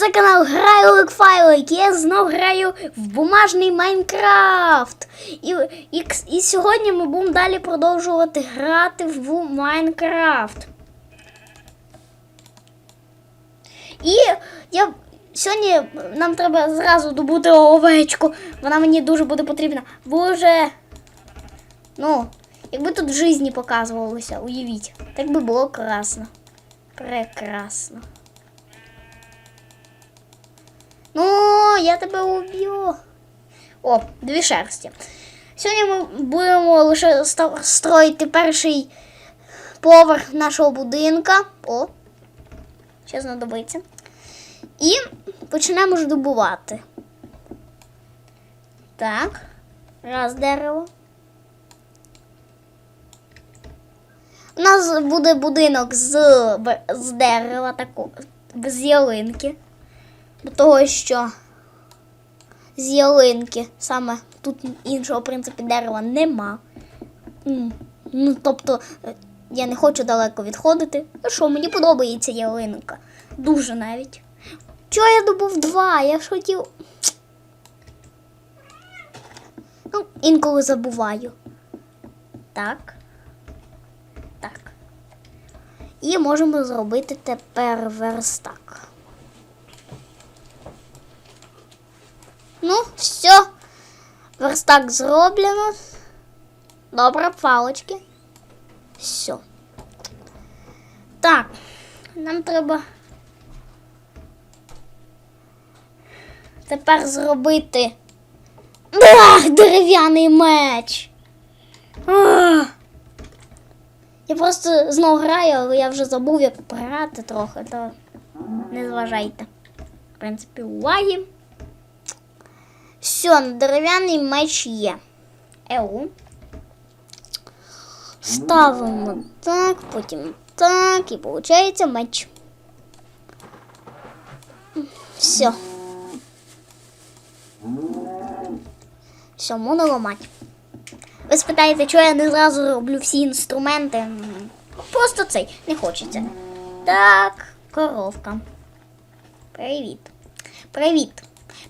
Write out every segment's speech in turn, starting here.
Це канал Грайлик Файлик. Я знов граю в бумажний Майнкрафт. І, і, і сьогодні ми будемо далі продовжувати грати в Майнкрафт. І я сьогодні нам треба зразу добути овечку. Вона мені дуже буде потрібна. Боже. Ну, якби тут в житті показувалося, уявіть. Так би було красно. Прекрасно. Ну, я тебе уб'ю. О, дві шерсті. Сьогодні ми будемо лише строїти перший поверх нашого будинка. О, ще знадобиться. І почнемо ж добувати. Так. Раз дерево. У нас буде будинок з, з дерева, тако, з ялинки. До того, що з ялинки саме тут іншого, в принципі, дерева нема. Ну, тобто, е, я не хочу далеко відходити. А що, мені подобається ялинка. Дуже навіть. Чого я добув два? Я ж хотів. Ну, інколи забуваю. Так. Так. І можемо зробити тепер верстак. Ну, все. Верстак зроблено. Добре, палочки. Все. Так, нам треба тепер зробити Ах, дерев'яний меч. Ах. Я просто знов граю, але я вже забув, як грати трохи, то не зважайте. В принципі, уваги. Все, дерев'яний меч є. Еу. Ставимо так, потім так, і виходить меч. Все. Все, можна ламати. Ви спитаєте, чого я не зразу роблю всі інструменти? Просто цей не хочеться. Так, коровка. Привіт. Привіт.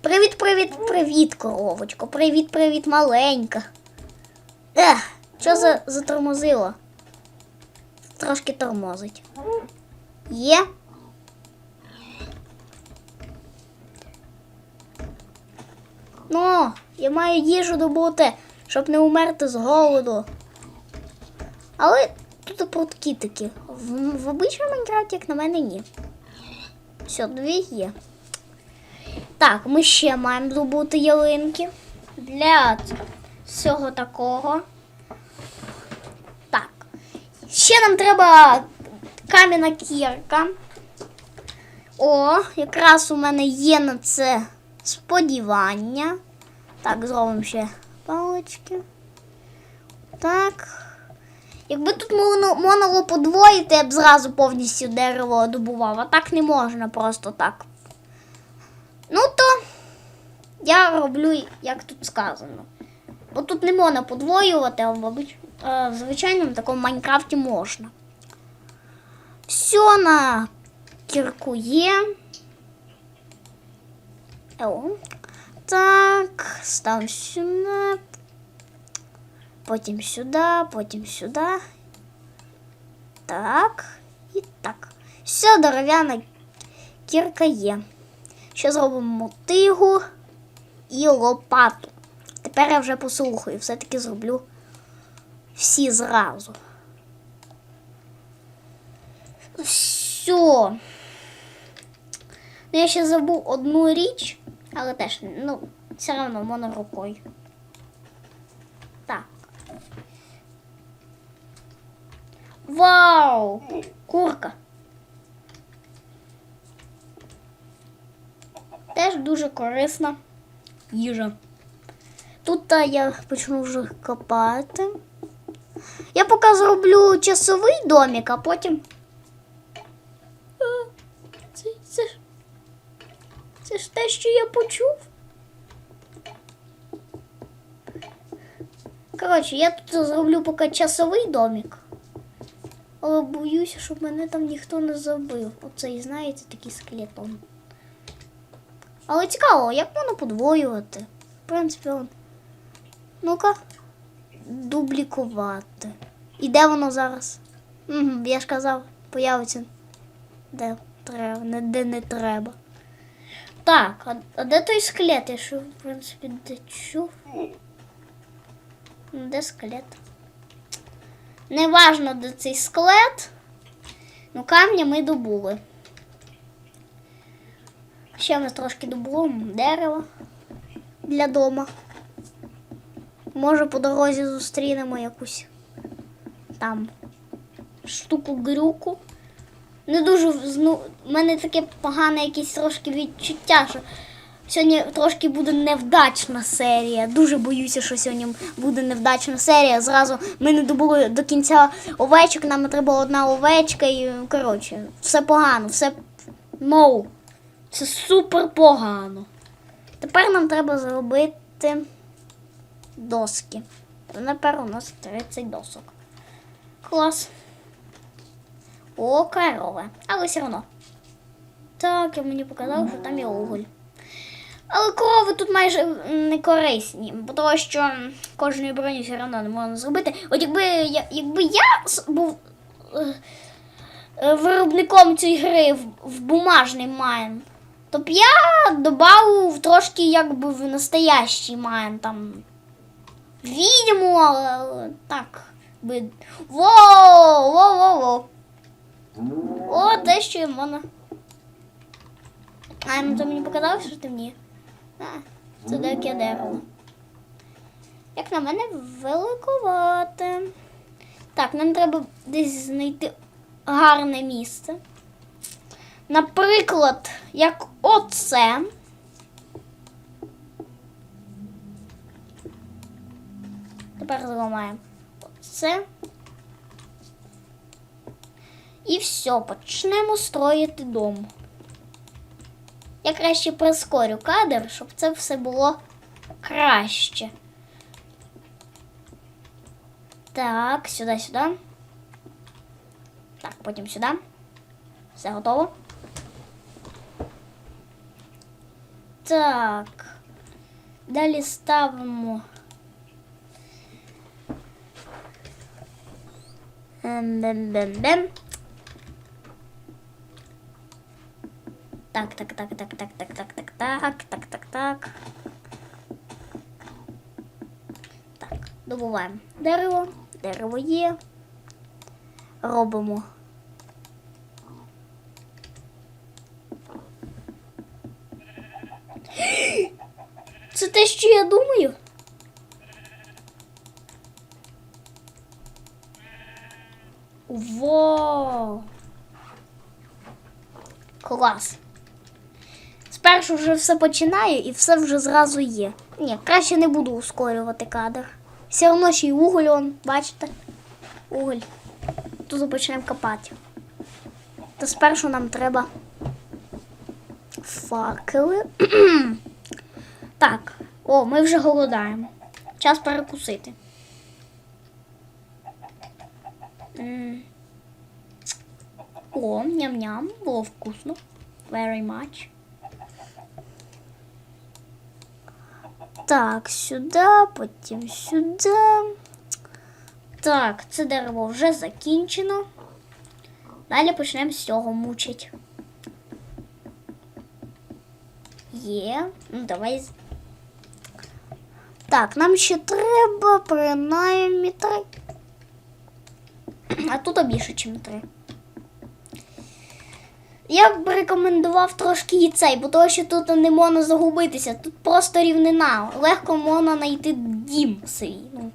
Привіт, привіт, привіт, коровочко. Привіт, привіт, маленька. Ех, що за затормозило? Трошки тормозить. Є. Ну, я маю їжу добути, щоб не умерти з голоду. Але тут прутки такі. В, в обичному Майнкрафті, як на мене, ні. Все, дві є. Так, ми ще маємо добути ялинки. Для всього такого. Так. Ще нам треба кам'яна кірка. О, якраз у мене є на це сподівання. Так, зробимо ще палички. Так. Якби тут можна, подвоїти, я б зразу повністю дерево добував, а так не можна просто так. Ну то я роблю, як тут сказано. Бо тут не можна подвоювати, а в, обич... звичайному такому Майнкрафті можна. Все на кірку є. О. Так, став сюди. Потім сюди, потім сюди. Так. І так. Все, дерев'яна кірка є. Ще зробимо мотигу і лопату. Тепер я вже послухаю, все-таки зроблю всі зразу. Все. Ну, я ще забув одну річ, але теж, ну, все одно можна рукою. Так. Вау! Курка. Теж дуже корисна їжа. Тут я почну вже копати. Я поки зроблю часовий домик, а потім. Це, це, це ж те, що я почув. Коротше, я тут зроблю поки часовий домик. Але боюся, щоб мене там ніхто не забив. Оцей, знаєте, такий скелетон. Але цікаво, як воно подвоювати? В принципі, он. Ну-ка. Дублікувати. І де воно зараз? Угу, я ж казав, появиться. Де треба, не, де не треба. Так, а, а де той скелет? Я що, в принципі, де чув? Де скелет? Неважно, де цей скелет. Ну, камня ми добули. Ще ми трошки добуємо дерева для дома. Може, по дорозі зустрінемо якусь там штуку-грюку. Не дуже ну, в мене таке погане якесь трошки відчуття, що сьогодні трошки буде невдачна серія. Дуже боюся, що сьогодні буде невдачна серія. Зразу ми не добули до кінця овечок, нам треба одна овечка і коротше, все погано, все no. Це супер погано. Тепер нам треба зробити доски. Тепер у нас 30 досок. Клас. О, корове. Але все одно. Так, я мені показав, що там є уголь. Але корови тут майже не корисні, бо того, що кожної броні все одно не можна зробити. От якби я, якби я був е, е, виробником цієї гри в, в бумажний майн, то б я додав трошки якби в настоящий майн там відьму, так би. Воу! Воу-воу-воу! О, те, що можна. А, ну то мені показалось, що темніє. А, це деяке дерево. Як на мене, великовате. Так, нам треба десь знайти гарне місце. Наприклад, як оце. Тепер зламаємо оце. І все, почнемо строїти дом. Я краще прискорю кадр, щоб це все було краще. Так, сюди, сюди. Так, потім сюди. Все готово. Так. Далі ставимо. Бем-бем-бем-бем. Так, так, так, так, так, так, так, так, так, так, так, так. Так, добуваємо дерево. Дерево є. Робимо. Це те, що я думаю. Вау! Клас. Спершу вже все починаю і все вже зразу є. Ні, краще не буду ускорювати кадр. Все одно ще й уголь, он, бачите? Уголь. Тут почнемо копати. То спершу нам треба факели. так, о, ми вже голодаємо. Час перекусити. О, ням-ням, було вкусно. Very much. Так, сюди, потім сюди. Так, це дерево вже закінчено. Далі почнемо з цього мучить. Є. Ну, давай. Так, нам ще треба принаймні три. А тут більше, ніж три. Я б рекомендував трошки і цей, бо того, що тут не можна загубитися. Тут просто рівнина. Легко можна знайти дім свій. Ну,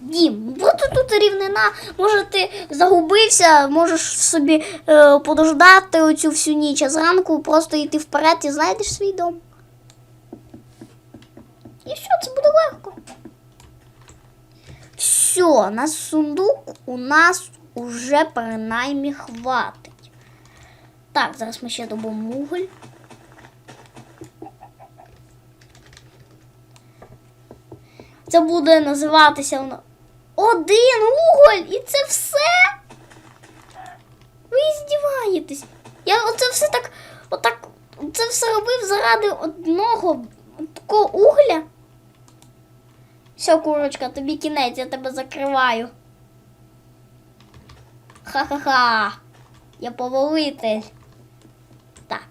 дім. Просто тут рівнина. Може ти загубився, можеш собі е, подождати оцю всю ніч, а зранку просто йти вперед і знайдеш свій дом. І що, це буде легко. Все, на сундук у нас уже принаймні хватить. Так, зараз ми ще добимо уголь. Це буде називатися воно один уголь і це все. Ви здіваєтесь. Я оце все так, отак це все робив заради одного такого угля. Все, курочка, тобі кінець, я тебе закриваю. Ха-ха-ха. Я повелитель. Так.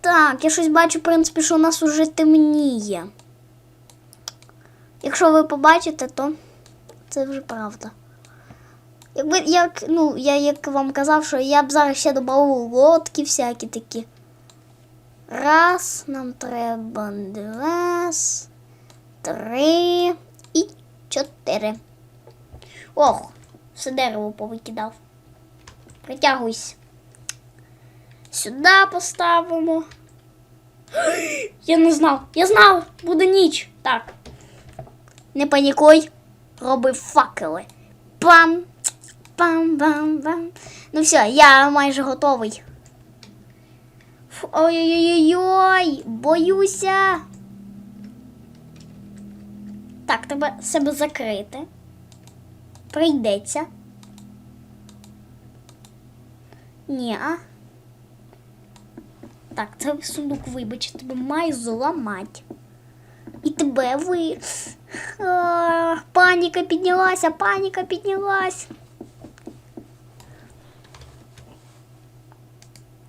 Так, я щось бачу, в принципі, що у нас уже темніє. Якщо ви побачите, то це вже правда. Якби як, ну, я як вам казав, що я б зараз ще додав лодки всякі такі. Раз, нам треба два, три і чотири. Ох, все дерево повикидав. Притягуйся. Сюди поставимо. Я не знав. Я знав, буде ніч. Так. Не панікуй. Роби факели. Пам. Пам-пам-пам. Ну все, я майже готовий. Ой-ой-ой, боюся. Так, треба себе закрити. Прийдеться. Ні. а? Так, це сундук, вибач, тебе маю зламати. І тебе ви. А, паніка піднялася, паніка піднялась.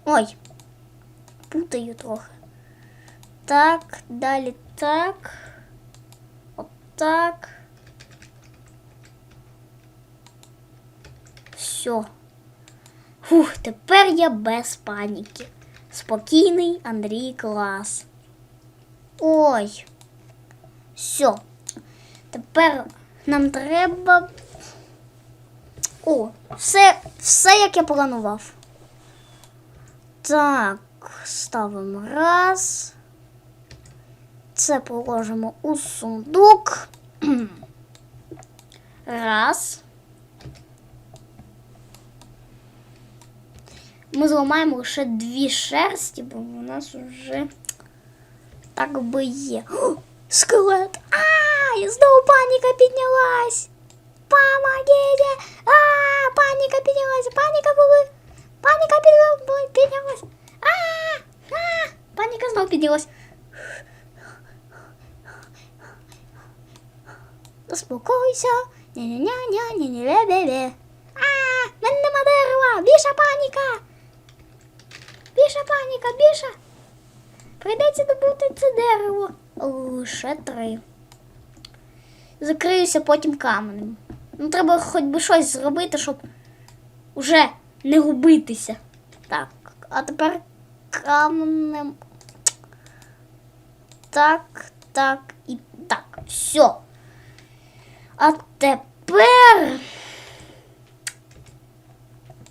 Ой, путаю трохи. Так, далі так. Отак. Все. Фух, тепер я без паніки. Спокійний Андрій клас. Ой. Все. Тепер нам треба. О, все, все як я планував. Так, ставимо раз. Це положимо у сундук. Раз. Ми зламаємо лише дві шерсті, бо у нас вже так би є. О, скелет! А, і знову паніка піднялась. Помогите! А, паніка піднялась, паніка була. Паніка піднялась, піднялась. А, а, паніка знову піднялась. Заспокойся. Ня-ня-ня-ня-ня-ня-ня-ня. А, в мене нема дерева. Більша паніка. Більша паніка, більша. Прийдеться добути це дерево. Лише три. Закриюся потім каменем. Ну, треба хоч би щось зробити, щоб уже не губитися. Так, а тепер каменем. Так, так і так. Все. А тепер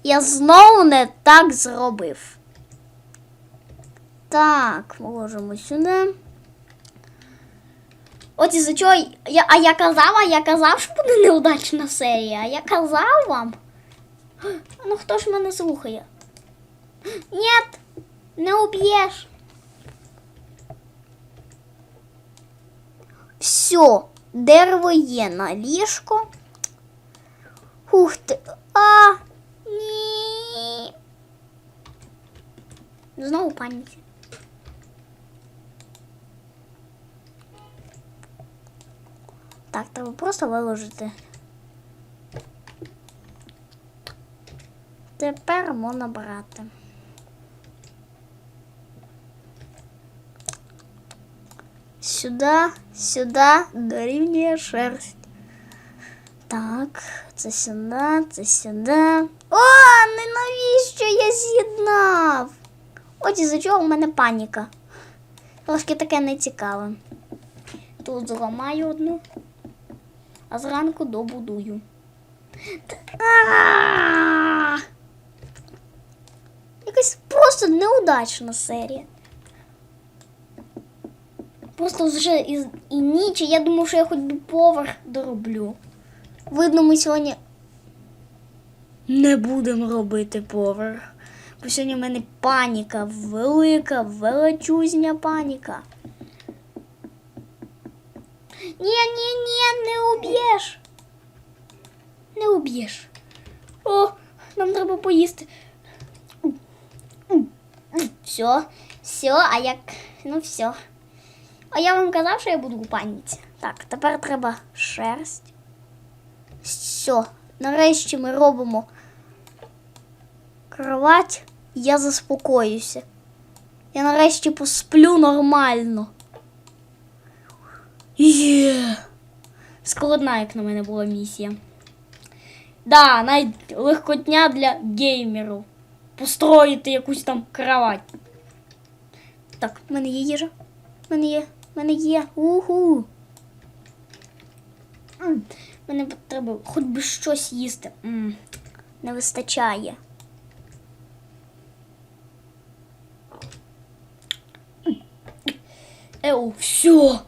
я знову не так зробив. Так, положимо сюди. От із-за чого я, а я казав, а я казав, що буде неудачна серія. А я казав вам. Ну хто ж мене слухає? Нет, не уб'єш. Все, дерево є на ліжко. Ух ти. А, ні. Знову паніці. Так, треба просто виложити. Тепер можна брати. Сюди, сюди дорівнює шерсть. Так, це сюди, це сюди. О, не навіщо я з'єднав? От із-за чого в мене паніка. Трошки таке нецікаве. Тут зламаю одну, а зранку добудую. Якась просто неудачна серія. Просто вже і, і ніч, я думав, що я хоч би поверх дороблю. Видно, ми сьогодні не будемо робити поверх. Бо сьогодні в мене паніка, велика, величезня паніка. Ні, ні, ні, не уб'єш. Не уб'єш. О, нам треба поїсти. Все, все, а як. Ну все. А я вам казав, що я буду купальниці. Так, тепер треба шерсть. Все. Нарешті ми робимо кровать. Я заспокоюся. Я нарешті посплю нормально. Є. Складна, як на мене була місія. Да, легкотня для геймерів. Построїти якусь там кровать. Так, в мене є їжа. В мене є. Мене є. Уху. М, Мене треба хоч би щось їсти. Не вистачає. Еу, все.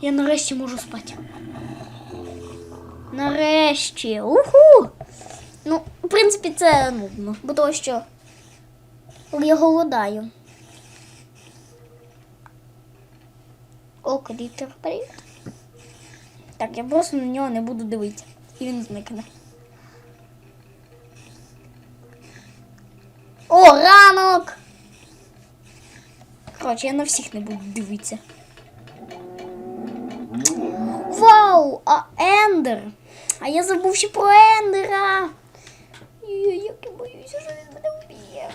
Я нарешті можу спати. Нарешті. Уху! Ну, в принципі, це нудно, бо того що я голодаю. О, клітер привіт. Так, я просто на нього не буду дивитися. І він зникне. О, ранок! Коротше, я на всіх не буду дивитися. Вау! А Ендер! А я забув ще про Ендера! Як я боюся, що він мене вб'є.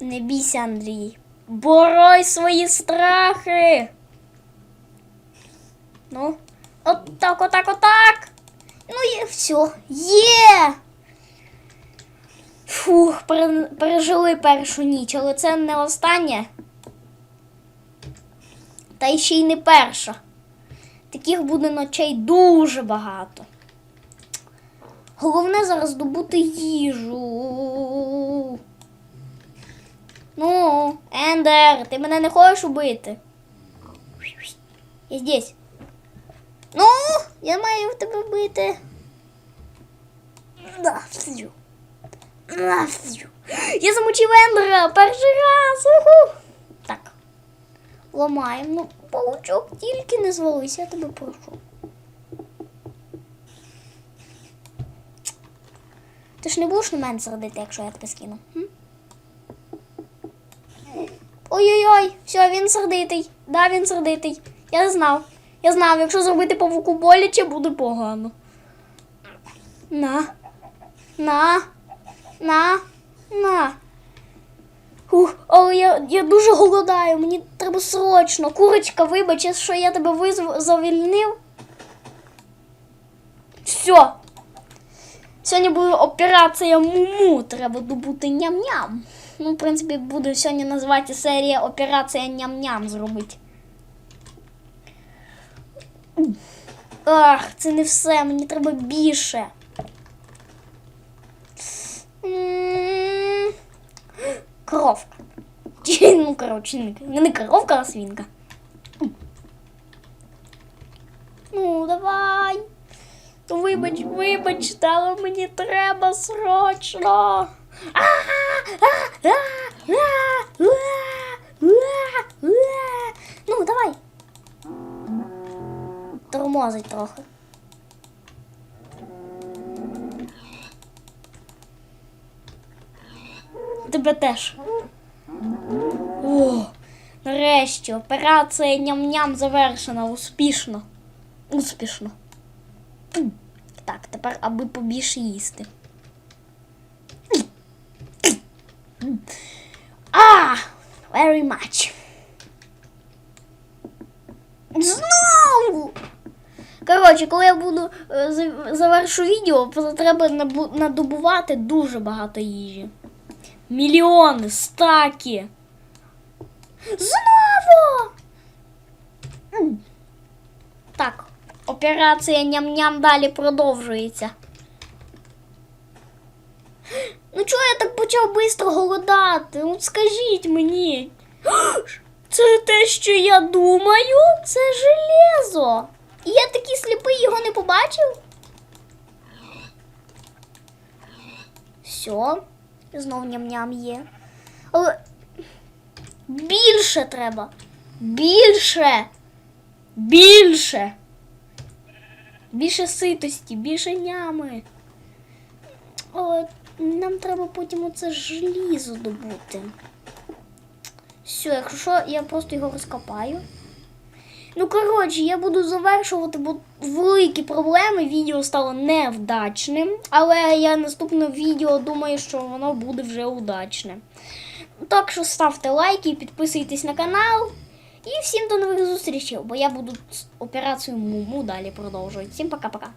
Не бійся, Андрій. Борой свої страхи. Ну, отак, отак, отак. Ну, є, все, є. Фух, пережили першу ніч, але це не останнє. Та ще й не перша. Таких буде ночей дуже багато. Головне зараз добути їжу. Ну, Ендер, ти мене не хочеш убити? Я здесь. Ну, я маю в тебе бити. На, всю. На, всю. Я замочив Ендера перший раз. Уху. Так. Ламаємо. Ну, паучок, тільки не звалися, я тебе прошу. Ти ж не будеш на мене сердити, якщо я тебе скину. м? Ой-ой-ой, все, він сердитий. Да, він сердитий. Я знав. Я знав, якщо зробити павуку боляче, буде погано. На. На. На. На. Ух, але я, я дуже голодаю, мені треба срочно. Курочка, вибач, що я тебе визв... завільнив. Все. Сьогодні буде операція Муму. Треба добути ням-ням. Ну, в принципі, буде сьогодні називати серія Операція ням-ням зробити. Ах, це не все, мені треба більше. М, Коровка. Чи, ну, коротше, не, не коровка, а свинка. Ну, давай. Ну, вибач, вибач, але мені треба срочно. А, Трохи. Тебе теж. О, нарешті операція ням-ням завершена успішно. Успішно. Так, тепер аби побільше їсти. А, very much. Знову! Коротше, коли я буду е, завершу відео, треба надобувати дуже багато їжі. Мільйони, стаки. Знову! Так, операція ням-ням далі продовжується. Ну чого я так почав швидко голодати? От скажіть мені. Це те, що я думаю? Це железо. І я такий сліпий його не побачив. Все, знов ням-ням є. Але більше треба. Більше. Більше. Більше ситості, більше нями. О, нам треба потім оце желізо добути. Все, якщо що, я просто його розкопаю. Ну, коротше, я буду завершувати, бо великі проблеми. Відео стало невдачним. Але я наступне відео думаю, що воно буде вже удачне. Так що ставте лайки, підписуйтесь на канал. І всім до нових зустрічей, бо я буду операцію Муму далі продовжувати. Всім пока-пока.